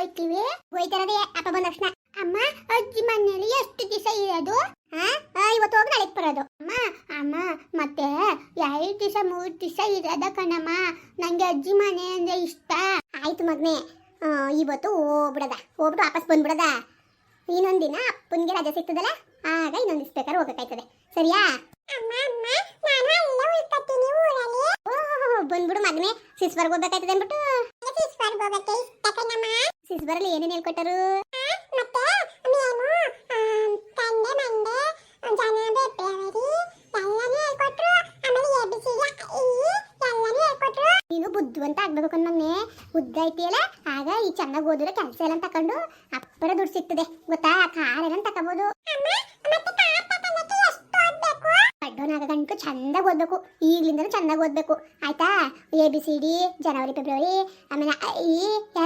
ಹೋಯ್ತೀವಿ ಹೋಯ್ತಾರದೆ ಅಪ್ಪ ಬಂದ ತಕ್ಷಣ. ಅಮ್ಮ ಅಜ್ಜಿ ಮನೆಯಲ್ಲಿ ಎಷ್ಟು ದಿವಸ ಇರೋದು? ಹಾ ಇವತ್ತು ಹೋಗಿ ನಾಳೆ ಬರೋದು. ಅಮ್ಮ ಅಮ್ಮ ಮತ್ತೆ ಎರಡು ದಿವಸ ಮೂರು ದಿವಸ ಇರೋದ ಕಣಮ್ಮ. ನಂಗೆ ಅಜ್ಜಿ ಮನೆ ಅಂದ್ರೆ ಇಷ್ಟ. ಆಯ್ತು ಮಗ್ನೆ. ಇವತ್ತು ಹೋಗ್ಬಿಡದ. ಹೋಗ್ಬಿಟ್ಟು ವಾಪಸ್ ಬಂದ್ಬಿಡದ. ಇನ್ನೊಂದು ದಿನ ಅಪ್ಪನಿಗೆ ರಜೆ ಸಿಗ್ತದಲ್ಲ? ಆಗ ಇನ್ನೊಂದು ದಿವಸ ಬೇಕಾದ್ರೆ ಹೋಗಬೇಕಾಯ್ತದೆ. ಸರಿಯಾ? ಬಂದ್ಬಿಡು ಮದ್ವೆ ಸಿಸ್ಬರ್ಗ್ ಹೋಗ್ಬೇಕಾಯ್ತದೆ ಅಂದ್ಬಿಟ್ಟು. ಸಿಸ್ಬರಲ್ಲಿ ಏನೇನು ಹೇಳ್ಕೊಟ್ಟರು? ನೀನು ಬುದ್ಧಿವಂತ ಆಗ್ಬೇಕು ಕಣ್ಮಗ್ನೆ ಉದ್ದ ಐತಿಯಲ್ಲ, ಆಗ ಈ ಚೆನ್ನಾಗಿ ಓದಿರೋ ಕೆಲಸ ಎಲ್ಲ ತಕೊಂಡು ಅಪ್ಪರ ದುಡ್ಡು ಸಿಗ್ತದೆ. ಗೊತ್ತಾ? ಕಾರ್ ಎಲ್ಲ ತಗೋಬಹುದು ಓದ್ಬೇಕು. ಈಗ್ಲಿಂದನೂ ಚೆನ್ನಾಗಿ ಓದ್ಬೇಕು. ಆಯ್ತಾ? ಎ ಬಿ ಸಿ ಡಿ ಜನವರಿ ಫೆಬ್ರವರಿ ಆಮೇಲೆ ಈ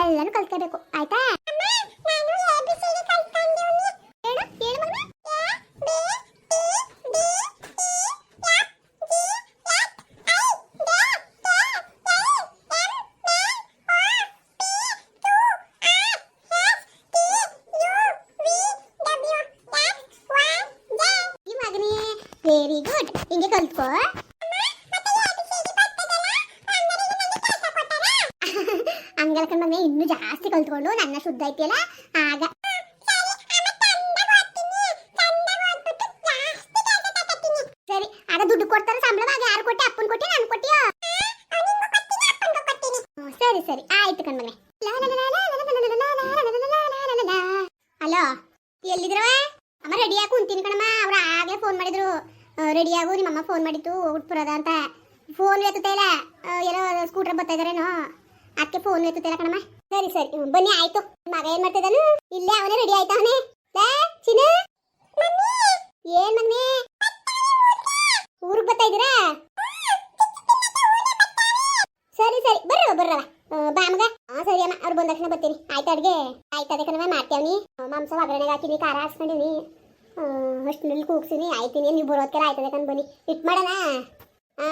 ಎಲ್ಲಾನು ಕಲ್ತ್ಕೋಬೇಕು. ಆಯ್ತಾ? ಹೇಳು ಹೇಳು ಮಗನೇ. ಈ ಮಗನೇ ವೆರಿ ಗುಡ್ ಹಿಂಗೆ ಕಲ್ತ್ಕೋ ಹಂಗಲ್ಲ ಇನ್ನೂ ಜಾಸ್ತಿ ಕಲ್ತ್ಕೊಂಡು ನನ್ನ ಶುದ್ಧ ಐತಿಯಲ್ಲ? ಆಗ ಸರಿ, ಆಗ ದುಡ್ಡು ಕೊಡ್ತಾರೆ ಸಂಬಳ ಆಗ ಯಾರು ಕೊಟ್ಟೆ? ಅಪ್ಪನ ಕೊಟ್ಟೆ, ನಾನು ಕೊಟ್ಟಿಯೋ? ಸರಿ ಸರಿ, ಆಯ್ತು ಕಣ್ಮನೆ ಹಲೋ, ಎಲ್ಲಿದ್ರವ? ಅಮ್ಮ ರೆಡಿಯಾಗಿ ಕುಂತೀನಿ ಕಣಮ್ಮ, ಅವ್ರು ಆಗ್ಲೇ ಫೋನ್ ಮಾಡಿದ್ರು. ರೆಡಿಯಾಗು ನಿಮ್ಮಮ್ಮ ಫೋನ್ ಮಾಡಿತ್ತು ಉಟ್ಪುರದ ಅಂತ. ಫೋನ್ ಎತ್ತುತ್ತಾ ಇಲ್ಲ? ಏನೋ ಸ್ಕೂಟರ್ ಬರ್ತಾ ಇದಾರೇನೋ ಅದಕ್ಕೆ ಫೋನ್ ಎತ್ತುತ್ತಾ ಇಲ್ಲ ಕಣಮ್ಮ. ಸರಿ ಸರಿ. ಬನ್ನಿ, ಆಯ್ತು. ಮಗ ಏನ್ ಮಾಡ್ತಿದ್ದಾನು ಇಲ್ಲೇ ಅವನೇ ರೆಡಿ ಆಯ್ತಾ ಅವನೇ? ಏನ್ ಮಗ್ನೆ ಊರಿಗೆ ಬರ್ತಾ ಇದ್ದೀರಾ? ಸರಿ ಸರಿ. ಬರ್ರವ ಬರ್ರವ. ಬಾ ಮಗ. ಹಾ ಸರಿ ಅಮ್ಮ, ಅವ್ರು ಬಂದ ತಕ್ಷಣ ಬರ್ತೀನಿ. ಆಯ್ತು ಅಡ್ಗೆ? ಆಯ್ತದೆ ಅದಕ್ಕೆ ಮಾಡ್ತೇವ್ನಿ ಮಾಂಸ ಒಗ್ಗರಣೆಗೆ ಹಾಕಿನಿ ಖಾರ ಹಾಕ್ಸ್ಕೊಂಡಿನಿ ಅಷ್ಟಿನಲ್ಲಿ ಕೂಗ್ಸಿನಿ ಆಯ್ತೀನಿ ನೀವು ಬರೋದ್ಕೆಲ್ಲ ಆಯ್ತದೆ ಕಣ್ ಬನ್ನಿ. ಇಟ್ಟು ಮಾಡೋಣ? ಆ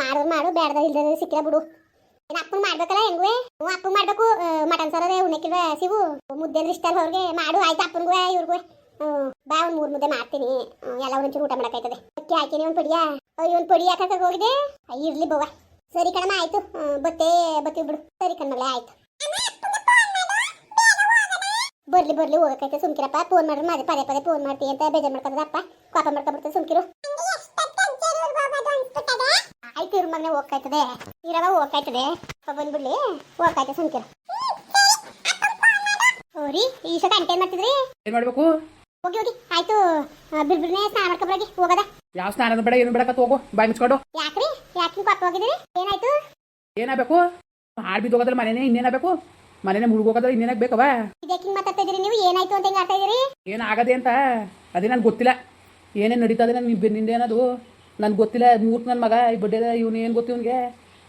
ಮಾಡೋದು ಮಾಡು. ಬೇಡದ ಇಲ್ದದ ಸಿಕ್ಕಿರ ಬಿಡು. ಏನು ಅಪ್ಪನ್ ಮಾಡ್ಬೇಕಲ್ಲ ಹೆಂಗುವೆ? ಹ್ಞೂ ಅಪ್ಪನ್ ಮಾಡ್ಬೇಕು. ಮಟನ್ ಸಾರದೆ ಉಣ್ಣಕ್ಕಿಲ್ವ ಸಿವು ಮುದ್ದೆ ಅಂದ್ರೆ ಇಷ್ಟ ಅವ್ರಿಗೆ? ಮಾಡು, ಆಯ್ತು ಅಪ್ಪನಿಗೂ ಇವ್ರಿಗೂ ಬಾ, ಒಂದ್ ಮೂರ್ ಮುದ್ದೆ ಮಾಡ್ತೀನಿ. ಎಲ್ಲ ಒಂಚೂರು ಊಟ ಮಾಡೋಕ್ಕಾಯ್ತದೆ. ಅಕ್ಕಿ ಹಾಕಿನಿ, ಒಂದ್ ಪಡಿಯ ಒಂದ್ ಪಡಿ ಹಾಕಕ್ಕೆ ಹೋಗಿದೆ ಇರಲಿ ಬವ್ವ. ಸರಿ ಕಣಮ್ಮ, ಆಯ್ತು. ಬತ್ತೇ ಬತ್ತಿ ಬಿಡು. ಸರಿ ಕಣ್ಮಗಳೇ ಆಯ್ತು. ಬರ್ಲಿ ಬರ್ಲಿ ಹೋಗಕೈತೆ ಸುಮ್ಕಿರಪ್ಪ ಫೋನ್ ಮಾಡ್ರಿ ಮಾದೇ ಪದೇ ಪದೇ ಫೋನ್ ಮಾಡ್ತೀನಿ ಅಂತ ಬೇಜಾರ್ ಮಾಡ್ಕೊಂಡದಪ್ಪ ಕೋಪ ಮಾಡ್ಕೊಂಡ್ಬಿಡ್ತದೆ ಸುಮ್ಕಿರು. ಆಯ್ತು ಇವ್ರ ಮನೆ ಹೋಗ್ಕಾಯ್ತದೆ. ಇರವ ಹೋಗ್ಕಾಯ್ತದೆ. ಬಂದ್ಬಿಡ್ಲಿ ಹೋಗ್ಕಾಯ್ತೆ ಸುಮ್ಕಿರು. ಓರಿ ಈ ಸತ ಅಂಟೇನ್ ಮಾಡ್ತಿದ್ರಿ? ಏನ್ ಮಾಡ್ಬೇಕು? ಹೋಗಿ ಹೋಗಿ. ಆಯ್ತು ಬಿರ್ಬಿರ್ನೆ ಸ್ನಾನ ಮಾಡ್ಕೊಬ್ರಾಗಿ ಹೋಗದ. ಯಾವ ಸ್ನಾನ ಬೇಡ ಏನು ಬೇಡಕತ್ ಹೋಗು. ಬಾಯ್ ಮುಚ್ಕೊಂಡು. ಯಾಕ್ರಿ? ಯಾಕೆ ಕೋಪ ಹೋಗಿದ್ರಿ? ಏನಾಯ್ತು? ಏನಾಗಬೇಕು? ಹಾಳು ಬಿದ್ದೋಗದ್ರೆ ಮನೇನೆ ಇನ್ನೇನಾಗಬೇಕು? ಮನೇನೆ ಮುಳುಗೋಗದ್ರೆ ಇನ್ನೇನಾಗ ಬೇಕವ ಇದಕ್ಕೆ ಮಾತಾಡ್ತಾ ಇದೀರಿ ನೀವು? ಏನಾಯ್ತು ಅಂತ ಹಿಂಗ್ ಆಡ್ತಾ ಇದೀರಿ ಏನಾಗದೆ ಅಂತ? ಅದೇ ನನಗೆ ಗೊತ್ತಿಲ್ಲ. ಏನೇನು ನಡೀತದೆ ನನ್ನ ನಿಂದೇನದು ನನ್ಗೆ ಗೊತ್ತಿಲ್ಲ. ಮೂರ್ತಿ ನನ್ನ ಮಗ ಈ ಬಡ್ಡೆ ಇವನು ಏನು ಗೊತ್ತು ಇವನ್ಗೆ?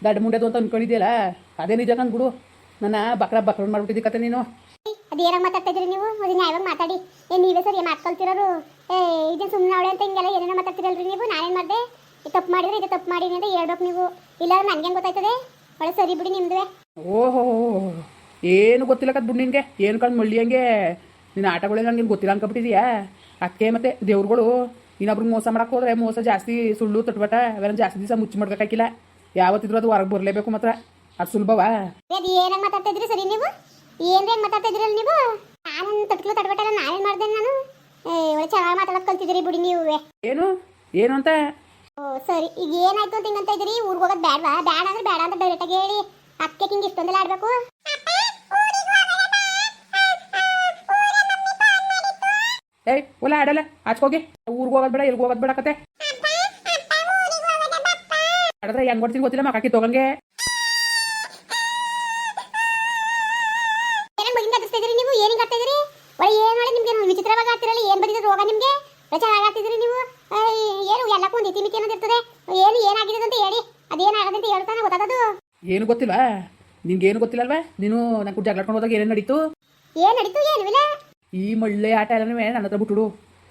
ದಡ್ಡ ಮುಂಡೆದು ಅಂತ ಅನ್ಕೊಂಡಿದ್ಯಲ್ಲ? ಅದೇ ನಿಜ ನನ್ ಬಿಡು. ನನ್ನ ಬಕ್ರ ಬಕ್ರ ಮಾಡ್ಬಿಟ್ಟಿದ್ದಿ ಕತೆ ನೀನು. ಅದೇನಾಗ ಮಾತಾಡ್ತಾ ಇದೀರಿ ನೀವು? ಅದು ನ್ಯಾಯವಾಗಿ ಮಾತಾಡಿ. ಏ ನೀವೇ ಸರಿ ಮಾತ್ಕೊಳ್ತಿರೋರು ಏ ಇದು ಸುಮ್ಮನೆ ಅವಳೆ ಅಂತ ಹಿಂಗೆಲ್ಲ ಏನೇನೋ ಮಾತಾಡ್ತಿರಲ್ರಿ ನೀವು? ನಾನೇನು ಮಾಡಿದೆ? ತಪ್ಪು ಮಾಡಿದ್ರೆ ಇದು ತಪ್ಪು ಮಾಡಿನಿ ಅಂತ ಹೇಳ್ಬೇಕು ನೀವು. ಇಲ್ಲ ನನ್ಗೆ ಗೊತ್ತಾಯ್ತದೆ? ಒಳ್ಳೆ ಸರಿ ಬಿಡಿ ನಿಮ್ದುವೆ. ಓಹೋ ಏನು ಗೊತ್ತಿಲ್ಲ ಕತ್ ಬಿಡು ನಿನಗೆ? ಏನು ಕಂಡು ಮಳ್ಳಿ ಹಂಗೆ? ನಿನ್ನ ಆಟಗಳೆಲ್ಲ ನಿನ್ಗೆ ಗೊತ್ತಿಲ್ಲ ಅನ್ಕೊಬಿಟ್ಟಿದ್ಯಾ ಅದಕ್ಕೆ ಮತ್ತೆ ದೇವ್ರುಗಳು ಇನ್ನೊಬ್ರಿಗೆ ಮೋಸ ಮಾಡಕ್ಕೆ ಹೋದ್ರೆ ಮೋಸ ಜಾಸ್ತಿ ಸುಳ್ಳು ತಟ್ಬಟ ಅವೆಲ್ಲ ಜಾಸ್ತಿ ದಿವಸ ಮುಚ್ಚಿ ಮಾಡ್ಬೇಕಾಗಿಲ್ಲ ಯಾವತ್ತಿದ್ರು ಅದು ಹೊರಗೆ ಬರಲೇಬೇಕು ಮಾತ್ರ. ಅದು ಸುಲಭವಾ? ಅದು ಏನಾಗ ಮಾತಾಡ್ತಿದ್ರಿ ಸರಿ ನೀವು? ಏನ್ರೇನು ಮಾತಾಡ್ತಾ ಇದ್ರಲ್ಲ ನೀವು? ನಾನು ತಟ್ಲು ತಡ್ಬಟ್ಟಲ್ಲ ನಾನೇನು ಮಾಡ್ದೆ ನಾನು. ಒಳ್ಳೆ ಚೆನ್ನಾಗಿ ಮಾತಾಡೋದು ಬಿಡಿ ನೀವು. ಏನು? ಏನು ಅಂತ? ಓ ಸರಿ. ಈಗ ಏನಾಯ್ತು ಅಂತ ಹಿಂಗಂತ ಇದ್ರಿ ಊರಿಗೆ ಹೋಗೋದು ಬೇಡವಾ ಬೇಡ ಅಂದ್ರೆ ಬೇಡ ಅಂತ ಡೈರೆಕ್ಟಾಗಿ ಹೇಳಿ. ಅಕ್ಕೆ ಹಿಂಗೆ ಇಷ್ಟೊಂದೆಲ್ಲ ಆಡ್ಬೇಕು? ಏಯ್ ಒಲ್ಲ ಆಡಲ್ಲ ಆಚ್ಕೋಗಿ ಊರಿಗೆ ಹೋಗೋದು ಬೇಡ ಎಲ್ಗೆ ಹೋಗೋದು ಬೇಡ ಕತೆ. ಆಡಿದ್ರೆ ಹೆಂಗ್ ಬರ್ತೀನಿ ಗೊತ್ತಿಲ್ಲ ಮಕ್ಕಿ ತಗೊಂಗೆ. ಗೊತ್ತಿಲ್ಲ ವಿಚಿತ್ರವಾಗಿ ಆಗ್ತಿರಲ್ಲ ಏನು ಬಂದಿದೆ ರೋಗ ನಿಮಗೆ? ನೀವು? ಏನು ಎಲ್ಲಕ್ಕೂ ಒಂದು ಇತಿ ಮಿತಿ ಅನ್ನೋದು ಇರ್ತದೆ. ಏನು ಏನಾಗಿದೆ ಅಂತ ಹೇಳಿ. ಅದೇನಾಗದೆ ಅಂತ ಹೇಳ್ತಾನೆ ಏನು ಗೊತ್ತಿಲ್ವಾ? ನಿನ್ಗೆ ಏನು ಗೊತ್ತಿಲ್ಲಲ್ವಾ? ನೀನು ಜಗಳಾಡ್ಕೊಂಡು ಹೋದಾಗ ಏನೇನು ನಡೀತು? ಏನ್ ನಡೀತು ಏನು ಇಲ್ಲ ಈ ಮಳ್ಳೆ ಆಟ ಎಲ್ಲನೂ ನನ್ನ ಹತ್ರ ಬಿಟ್ಟುಡು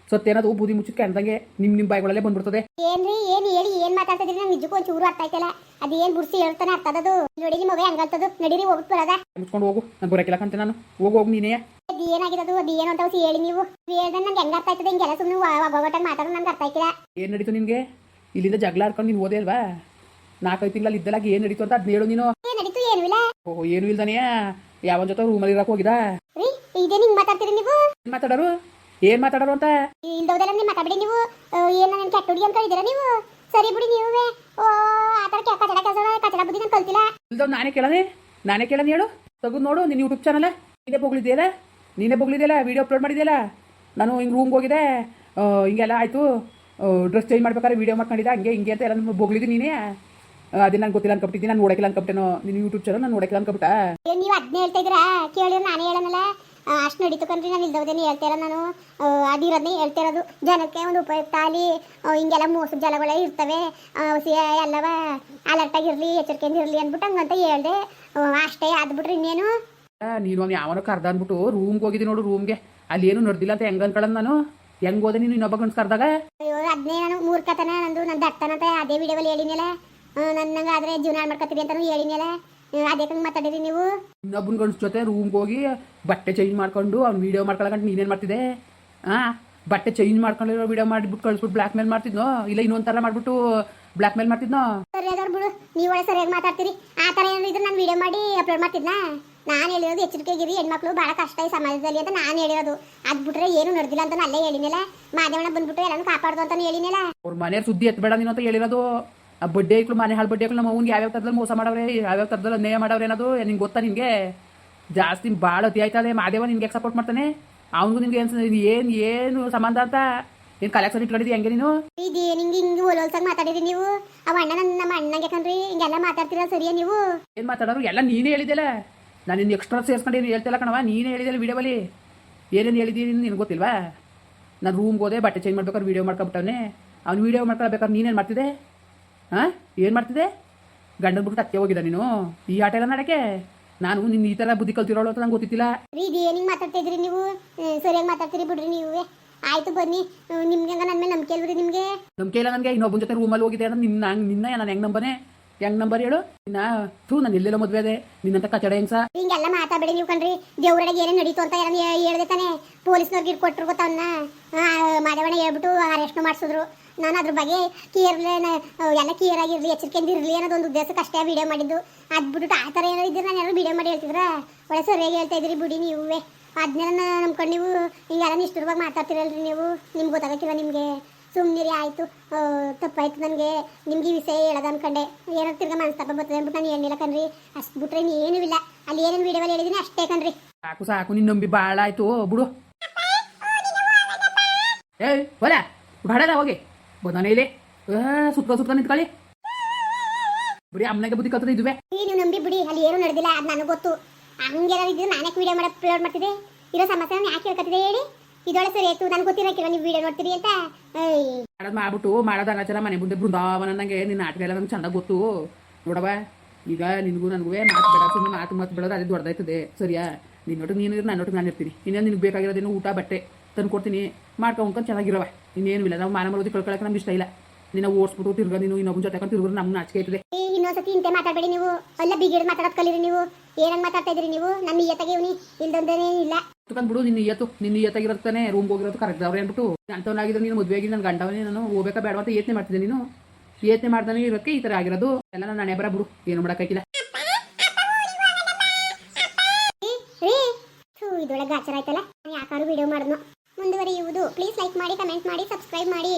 ಸತ್ತೇನದು ಬೂದಿ ಮುಚ್ಚಿದ ಕೆಂದಂಗೆ ನಿಮ್ಮ ನಿಮ್ಮ ಬಾಯಿಗಳಲ್ಲೇ ಬಂದ್ಬಿಡ್ತದೆ. ಏನ್ರಿ ಏನ್ ಹೇಳಿ ಏನ್ ಮಾತಾಡ್ತಿದ್ರಿ? ನಂಗೆ ನಿಜಕ್ಕೂ ಒಂಚೂರು ಅರ್ಥ ಆಯ್ತಲ್ಲ ಅದೇನ್ ಬುಡ್ಸಿ ಹೇಳ್ತಾನೆ ಅರ್ಥ ಅದದು ನೋಡಿ ನಿಮ್ಮ ಮಗ ಹಂಗಲ್ತದು ನಡೀರಿ ಹೋಗ್ಬಿಟ್ಟು ಬರೋದ? ಮುಚ್ಕೊಂಡು ಹೋಗು ನಾನು ಬರೋಕಿಲ್ಲ ಕಂತೆ ನಾನು. ಹೋಗಿ ಹೋಗು ನೀನೇ. ಅದು ಏನಾಗಿರೋದು ಅದು ಏನು ಅಂತ ಹೊಸಿ ಹೇಳಿ ನೀವು. ಹೇಳ್ದೆ ನಂಗೆ ಹೆಂಗ ಅರ್ಥ ಆಯ್ತದೆ? ಹಿಂಗೆಲ್ಲ ಸುಮ್ಮನೆ ಒಬ್ಬೊಟ್ಟಾಗ ಮಾತಾಡೋದು ನಂಗೆ ಅರ್ಥ ಆಯ್ತಿಲ್ಲ ಏನ್ ನಡೀತು ನಿನಗೆ? ಇಲ್ಲಿಂದ ಜಗಳ ಆಡ್ಕೊಂಡು ನೀನು ಓದೇ ಅಲ್ವಾ? ನಾಲ್ಕೈದು ತಿಂಗಳಲ್ಲಿ ಇದ್ದಲಾಗ ಏನು ನಡೀತು ಅಂತ ಅದನ್ನ ಹೇಳು ನೀನು. ಏನ್ ನಡೀತು? ಏನು ಇಲ್ಲ. ಓಹೋ ಏನು ಇಲ್ದಾನೆ ಯಾವ ಜೊತೆ ರೂಮಲ್ಲಿ ಇರಕ್ಕೆ ಹೋಗಿದ ರೀ ಇದೇ ಹಿಂಗ್ ಮಾತಾಡ್ತೀರಿ ನೀವು? ಮಾತಾಡೋರು? ಏನು ಮಾತಾಡೋರು ಅಂತ? ಇಲ್ದೋದೆಲ್ಲ ನೀವು ಮಾತಾಡ್ಬಿಡಿ ನೀವು. ಏನು ನನ್ ಕೆಟ್ಟ ಹುಡುಗಿ ಅಂತ ಇದ್ದೀರಾ ನೀವು? ಸರಿ ಬಿಡಿ ನೀವೇ. ಓ ಆ ಥರ ಕೆ- ಕಚಡ ಕೆಲಸ ಕಚಡ ಬುದ್ಧಿ ನಾನು ಕಲ್ತಿಲ್ಲ. ಇಲ್ದವ್ ನಾನೇ ಕೇಳನೆ ನಾನೇ ಕೇಳನೆ ಹೇಳು. ತಗೊಂಡು ನೋಡು ನಿನ್ನ ಯೂಟ್ಯೂಬ್ ಚಾನಲ್ ನೀನೇ ಬೊಗಳಿದೆಯಲ್ಲ? ನೀನೇ ಬೊಗಳಿದೆಯಲ್ಲ? Video upload ಮಾಡಿದೆಯಲ್ಲ? ನಾನು ಹಿಂಗೆ ರೂಮ್ಗೆ ಹೋಗಿದೆ ಹಿಂಗೆಲ್ಲ ಆಯಿತು. ಡ್ರೆಸ್ ಚೇಂಜ್ ಮಾಡ್ಬೇಕಾದ್ರೆ ವಿಡಿಯೋ ಮಾಡ್ಕೊಂಡಿದ್ದೆ. ಹಂಗೆ ಹಿಂಗೆ ಅಂತ ಎಲ್ಲ ಬೊಗಳಿದ್ದು ನೀನೇ. ಅದೇ ನಂಗೆ ಗೊತ್ತಿಲ್ಲ ಅನ್ಕೊಬಿಟ್ಟಿದ್ದೀನಿ ನಾನು ನೋಡಕ್ಕಿಲ್ಲ ಅನ್ಕೊಬಿಟ್ಟೇನೋ. ನಿನ್ನ ಯೂಟ್ಯೂಬ್ ಚಾನಲ್ ನಾನು ನೋಡಕ್ಕಿಲ್ಲ ಅನ್ಕೊಬಿಟ್ಟ. ಏನ್ ನೀವು ಅದನ್ನೇ ಹೇಳ್ತಾ ಇದ್ದೀರಾ? ಕೇಳಿದ್ರೆ ನಾನೇ ಹೇಳನಲ್ಲ. ಅಷ್ಟು ನಡೀತು ಕಣ್ರಿ ನಾನು ಇಲ್ದೋದೇನೆ ಹೇಳ್ತಾ ನಾನು. ಅದಿರೋದನ್ನೇ ಹೇಳ್ತಾ ಇರೋದು. ಜನಕ್ಕೆ ಒಂದು ಉಪಯುಕ್ತ ಅಲ್ಲಿ ಹಿಂಗೆಲ್ಲ ಮೋಸದ ಜಲಗಳೇ ಇರ್ತವೆ. ಎಲ್ಲವ ಅಲರ್ಟಾಗಿರಲಿ ಎಚ್ಚರಿಕೆಯಿಂದ ಇರಲಿ ಅಂದ್ಬಿಟ್ಟು ಹಂಗಂತ ಹೇಳ್ದೆ. ಅಷ್ಟೇ ಆದ್ಬಿಟ್ರಿ ಇನ್ನೇನು? ನೀನು ಅವ್ನು ಯಾವನೋ ಕರ್ದ ಅಂದ್ಬಿಟ್ಟು ರೂಮ್ಗೆ ಹೋಗಿದ್ದೀನಿ ನೋಡು ರೂಮ್ಗೆ ಅಲ್ಲಿ ಏನು ನಡೆದಿಲ್ಲ ಅಂತ ಹೆಂಗೆ ಅನ್ಕೊಳ್ಳೋದು ನಾನು? ಹೆಂಗ್ ಹೋದೆ ನೀನು ಇನ್ನೊಬ್ಬ ಗಂಡ್ಸ್ ಕರ್ದಾಗ? ಅಯ್ಯೋ ಅದನ್ನೇ ನಾನು ಮೂರ್ಖತನ ನಂದು ನನ್ನ ದಟ್ಟನಂತ ಅದೇ ವಿಡಿಯೋದಲ್ಲಿ ಹೇಳಿನಲ್ಲ ನನ್ನ ಆದ್ರೆ ಜೀವನ ಮಾಡ್ಕೊತೀವಿ ಅಂತ ಅಂತಾನು ಹೇಳಿನಲ್ಲ ಮಾತಾಡಿರಿ ನೀವು? ಇನ್ನೊಬ್ಬನ ಗಂಡ್ಸ್ ಜೊತೆ ರೂಮ್ಗೆ ಹೋಗಿ ಬಟ್ಟೆ ಚೇಂಜ್ ಮಾಡ್ಕೊಂಡು ಅವ್ನು ವೀಡಿಯೋ ಮಾಡ್ಕೊಳಕಂಡು ನೀನೇನು ಮಾಡ್ತಿದೆ ಆ? ಬಟ್ಟೆ ಚೇಂಜ್ ಮಾಡ್ಕೊಂಡಿರೋ ವಿಡಿಯೋ ಮಾಡಿಬಿಟ್ಟು ಕಳಿಸ್ಬಿಟ್ಟು ಬ್ಲಾಕ್ ಮೇಲ್ ಮಾಡ್ತಿದ್ನೋ? ಇಲ್ಲ ಇನ್ನೊಂದ್ ತರ ಮಾಡ್ಬಿಟ್ಟು ಬ್ಲ್ಯಾಕ್ ಮೇಲ್ ಮಾಡ್ತಿದ್ನೋ ಸರಿಯಾದವ್ರು ಬಿಡು. ನೀವು ಸರಿಯಾಗಿ ಮಾತಾಡ್ತೀರಿ. ಆ ತರ ಏನಾದ್ರು ಇದ್ರೆ ನಾನು ವಿಡಿಯೋ ಮಾಡಿ ಅಪ್ಲೋಡ್ ಮಾಡ್ತಿದ್ನಾ? ನಾನು ಹೇಳಿರೋದು ಎಚ್ಚರಿಕೆಗಿರಿ ಹೆಣ್ಮಕ್ಳು ಭಾಳ ಕಷ್ಟ ಈ ಸಮಾಜದಲ್ಲಿ ಅಂತ ನಾನು ಹೇಳಿರೋದು. ಅದು ಬಿಟ್ರೆ ಏನು ನಡೆದಿಲ್ಲ ಅಂತ ಅಲ್ಲೇ ಹೇಳಿನಲ್ಲ ಮಾದೇವಣ್ಣ ಬಂದ್ಬಿಟ್ಟು ಎಲ್ಲಾನು ಕಾಪಾಡ್ದು ಅಂತ ಹೇಳಿನಲ್ಲ ಅವ್ರ ಮನೆ ಸುದ್ದಿ ಎತ್ತಬೇಡ ನೀನು ಅಂತ ಹೇಳಿರೋದು. ಆ ಬಡ್ಡೆ ಐಕ್ಳು ಮನೆ ಹಾಳು ಬಡ್ಡೆ ಐಕ್ಳು ನಮ್ಮ ಅವ್ನಿಗೆ ಯಾವ್ಯಾವ ಥರದಲ್ಲಿ ಮೋಸ ಮಾಡವ್ರೆ ಯಾವ್ಯಾವ ಥರದಲ್ಲಿ ಅನ್ಯಾಯ ಮಾಡವ್ರೆ ಅನ್ನೋದು ನಿಂಗೆ ಗೊತ್ತಾ ನಿಮಗೆ ಜಾಸ್ತಿ ಭಾಳ ಅತಿ ಆಯ್ತದೆ ಮಾದೇವ ನಿನ್ಗೆ ಸಪೋರ್ಟ್ ಮಾಡ್ತಾನೆ? ಅವನಿಗೂ ನಿನ್ಗೆ ಏನು ಏನು ಏನು ಸಂಬಂಧ ಅಂತ? ಏನು ಕಲೆಕ್ಷನ್ ಇಟ್ಕೊಂಡಿದ್ದಿ ಹೆಂಗೆ ನೀನು? ಇದು ನಿಂಗೆ ಹಿಂಗೆ ಒಲೊಲ್ಸಾಗಿ ಮಾತಾಡಿದ್ರಿ ನೀವು? ಅವ ಅಣ್ಣ ನನ್ನ ನಮ್ಮ ಅಣ್ಣಂಗೆ ಕಣ್ರಿ ಹಿಂಗೆಲ್ಲ ಮಾತಾಡ್ತೀರ ಸರಿಯಾ ನೀವು? ಏನು ಮಾತಾಡೋರು? ಎಲ್ಲ ನೀನೇ ಹೇಳಿದ್ದೆಲ್ಲ. ನಾನು ನಿನ್ನ ಎಕ್ಸ್ಟ್ರಾ ಸೇರಿಸ್ಕೊಂಡು ಏನು ಹೇಳ್ತಿಲ್ಲ ಕಣವ ನೀನೇ ಹೇಳಿದೆಲ್ಲ ವೀಡಿಯೋದಲ್ಲಿ ಏನೇನು ಹೇಳಿದ್ದೀನಿ ನಿನಗೆ ಗೊತ್ತಿಲ್ವಾ? ನಾನು ರೂಮ್ಗೆ ಹೋದೆ ಬಟ್ಟೆ ಚೇಂಜ್ ಮಾಡ್ಬೇಕಾದ್ರೆ ವೀಡಿಯೋ ಮಾಡ್ಕೊಬಿಟ್ಟವನೇ. ಅವ್ನು ವೀಡಿಯೋ ಮಾಡ್ಕೊಳ್ಬೇಕಾದ್ರೆ ನೀನೇನು ಮಾಡ್ತಿದ್ದೆ? ಹಾಂ ಏನು ಮಾಡ್ತಿದ್ದೆ? ಗಂಡನ ಬಿಟ್ಟು ಅತ್ತೆ ಹೋಗಿದ್ದ ನೀನು? ಈ ಆಟ ಎಲ್ಲ ನಡಕ್ಕೆ? ನಾನು ನಿನ್ನ ಈ ಥರ ಬುದ್ಧಿ ಕಲ್ತಿರೋಳು ಅಂತ ನಂಗೆ ಗೊತ್ತಿತ್ತಿಲ್ಲ. ರೀ ಇದು ಮಾತಾಡ್ತಿದ್ರಿ ಮಾತಾಡ್ತಾ ಇದ್ರಿ ನೀವು ಸರಿಯಾಗಿ ಮಾತಾಡ್ತೀರಿ ಬಿಡ್ರಿ ನೀವು. ಆಯ್ತು ಬನ್ನಿ. ನಿಮ್ಗೆ ನನ್ನ ಮೇಲೆ ನಂಬಿಕೆ ಇಲ್ರಿ ನಿಮಗೆ? ನಂಬಿಕೆ ಇಲ್ಲ ನನಗೆ. ಇನ್ನೊಬ್ಬನ ಜೊತೆ ರೂಮಲ್ಲಿ ಹೋಗಿದೆ ಅಂದ್ರೆ ನಿನ್ನ ನಿನ್ನ ನಾನು ಹೆಂಗ್ ನಂಬನೆ? ಹೆಂಗ್ ನಂಬರ್ ಹೇಳು? ನಿನ್ನ ಥೂ ನಾನು ಎಲ್ಲೆಲ್ಲೋ ಮದುವೆ ಅದೇ ನಿನ್ನಂತ ಕಚಡ ಹೆಂಗ್ಸ? ಹಿಂಗೆಲ್ಲ ಮಾತಾಡಬೇಡಿ ನೀವು ಕಣ್ರಿ. ದೇವ್ರಡೆಗೆ ಏನೇ ನಡೀತು ಅಂತ ಏನೋ ಹೇಳ್ದೆ ತಾನೆ. ಪೊಲೀಸ್ನವ್ರಿಗೆ ಇಟ್ಕೊಟ್ರು ಗೊತ್ತಾ ಅವನ್ನ ಮಾದೇವಣ್ಣ ಹೇಳ್ಬಿಟ್ಟು ಅರೆಸ್ಟ್ ಮಾಡಿಸಿದ್ರು. ನಾನು ಅದ್ರ ಬಗ್ಗೆ ಕೇರ್ಲೆ ಎಲ್ಲ ಕಿಯರ್ ಆಗಿರಲಿ ಎಚ್ಚರಿಕೆಯಿಂದ ಇರಲಿ ಅನ್ನೋದೊಂದು ಉದ್ದೇಶಕ್ಕೆ ಅಷ್ಟೇ ವಿಡಿಯೋ ಮಾಡಿದ್ದು. ಅದು ಬಿಟ್ಬಿಟ್ಟು ಆ ಥರ ಏನಾರು ಇದ್ರೆ ನಾನು ಯಾರು ವಿಡಿಯೋ ಮಾಡಿ ಹೇಳ್ತಿದ್ರ? ಒಳ್ಳೆ ಸರಿಯಾಗಿ ಹೇಳ್ತಾ ಇದ್ರಿ ಬಿಡಿ ನೀವೇ. ಅದನ್ನೆಲ್ಲ ನಂಬ್ಕೊಂಡು ನೀವು ಹಿಂಗೆಲ್ಲ ನಿಷ್ಠುರವಾಗಿ ಮಾತಾಡ್ತಿರಲ್ರಿ ನೀವು? ನಿಮ್ಗೆ ಗೊತ್ತಾಗಕ್ಕಿಲ್ಲ ನಿಮಗೆ. ಸುಮ್ಮನಿರಿ ಆಯಿತು. ತಪ್ಪಾಯ್ತು ನನಗೆ. ನಿಮ್ಗೆ ಈ ವಿಷಯ ಹೇಳೋದು ಅನ್ಕೊಂಡೆ. ಏನಾದ್ರು ತಿರ್ಗ ಮನಸ್ತಾಪ ಬರ್ತದೆ ಅಂದ್ಬಿಟ್ಟು ನಾನು ಹೇಳಿಲ್ಲ ಕಣ್ರಿ. ಅಷ್ಟು ಬಿಟ್ರೆ ಏನೂ ಇಲ್ಲ. ಅಲ್ಲಿ ಏನೇನು ವಿಡಿಯೋದಲ್ಲಿ ಹೇಳಿದ್ದೀನಿ ಅಷ್ಟೇ ಕಣ್ರಿ. ಸಾಕು ಸಾಕು ನಿನ್ನ ನಂಬಿ ಭಾಳ ಆಯ್ತು. ಬಿಡು. ಏಯ್ ಹೊಲ ಬೇಡದ ಹೋಗಿ. ಬಂದಾನೆ ಇಲ್ಲಿ ಸುತ್ತ ಸುತ್ತ ನಿಂತ್ಕೊಳ್ಳಿ. ಬರೀ ಅಮ್ಮನಿಗೆ ಬುದ್ಧಿ ಕಲ್ತದ ಇದುವೆ. ನೀವು ನಂಬಿ ಬಿಡಿ ಅಲ್ಲಿ ಏನೂ ನಡೆದಿಲ್ಲ ಅದು ನನಗೆ ಗೊತ್ತು. ಹಂಗೇನಾದ್ರು ಇದ್ರೆ ನಾನೇ ವಿಡಿಯೋ ಮಾಡಿ ಅಪ್ಲೋಡ್ ಮಾಡ್ತಿದ್ದೆ? ಇರೋ ಸಮಸ್ಯೆ ಯಾಕೆ ಹೇಳ್ಕತ್ತಿದೆ ಹೇಳಿ? ಇದೊಳೆ ಸರಿ ಆಯ್ತು ನನಗೆ ಗೊತ್ತಿರಕ್ಕಿಲ್ಲ ನೀವು ವಿಡಿಯೋ ನೋಡ್ತೀರಿ ಅಂತ? ಮಾಡೋದು ಮಾಡ್ಬಿಟ್ಟು ಮಾಡೋದು ಅನಾಚಾರ ಮನೆ ಮುಂದೆ ಬೃಂದಾವನ ನಂಗೆ ನಿನ್ನ ನಾಟಕ ಎಲ್ಲ ನಂಗೆ ಚಂದ ಗೊತ್ತು. ನೋಡವ ಈಗ ನಿನಗೂ ನನಗೂ ಮಾತು ಬೇಡ ಸುಮ್ಮನೆ ಮಾತು ಮಾತು ಬೇಡೋದು ಅದೇ ದೊಡ್ಡದಾಯ್ತದೆ. ಸರಿಯಾ? ನಿನ್ನೊಟ್ಟಿಗೆ ನೀನು ನೋಟಿಗೆ ನಾನು ಇರ್ತೀನಿ. ಇನ್ನೇನು ನಿನಗೆ ಬೇಕಾಗಿರೋದೇನು ಊಟ ಬಟ್ಟೆ? ತಂದು ಕೊಡ್ತೀನಿ ಮಾಡ್ಕೊಂಡ್ಕೊಂಡು ಚೆನ್ನಾಗಿರವ ಇನ್ನೇನು ಇಲ್ಲ. ನಾವು ಮಾನ ಮರೋದಿ ಕಳ್ಕೊಳಕ್ಕೆ ನಮ್ಗೆ ಇಷ್ಟ ಇಲ್ಲ. ನಿನ್ನ ಓಡಿಸ್ಬಿಟ್ಟು ತಿರ್ಗ ನೀನು ಇನ್ನೊಬ್ಬನ ಜೊತೆ ತಿರ್ಗಿದ್ರೆ ನಮ್ಗೆ ನಾಚಿಕೆ ಆಯ್ತದೆ ಇನ್ನೊಂದು ಇನ್ನೊಂದ್ಸತಿ ಇಂತೆ ಮಾತಾಡಬೇಡಿ ನೀವು. ಅಲ್ಲ ಬಿಗಿಡ್ ಮಾತಾಡೋದು ಕಲೀರಿ ನೀವು. ಏನನ್ನ ಮಾತಾಡ್ತಾ ಇದ್ರಿ ನೀವು ನನ್ನ ನಿಯತ್ತಾಗಿ ಇವನಿ. ಇಲ್ದಂದೇನೇ ಇಲ್ಲ. ಬಿಡು ನಿನ್ನ ಇಯತ್ತು ನಿನ್ನ ಇಯತ್ತಾಗಿರುತ್ತಾನೆ ರೂಮ್ ಹೋಗಿರೋದು ಕರೆಕ್ಟ್ ಅವ್ರೆ ಅಂದ್ಬಿಟ್ಟು. ಅಂಥವನಾಗಿದ್ರೆ ನೀನು ಮದುವೆಯಾಗಿ ನನ್ನ ಗಂಡವನೇ ನಾನು ಹೋಗಬೇಕಾ ಬೇಡ ಅಂತ ಯತ್ನೆ ಮಾಡ್ತಿದ್ದೆ ನೀನು. ಯತ್ನೆ ಮಾಡ್ತಾನೆ ಇರೋಕ್ಕೆ ಈ ತರ ಆಗಿರೋದು. ಎಲ್ಲ ನಾನು ಹಣೆ ಬರ ಬಿಡು. ಏನು ಮಾಡೋಕ್ಕಾಗಿಲ್ಲ ಇದೊಳಗೆ ಆಚಾರ ಆಯ್ತಲ್ಲ. ನಾನು ಯಾಕಾರು ವಿಡಿಯೋ ಮಾಡಿದ್ನು. ಮುಂದುವರಿಯುವುದು ಪ್ಲೀಸ್ ಲೈಕ್ ಮಾಡಿ ಕಮೆಂಟ್ ಮಾಡಿ ಸಬ್ಸ್ಕ್ರೈಬ್ ಮಾಡಿ.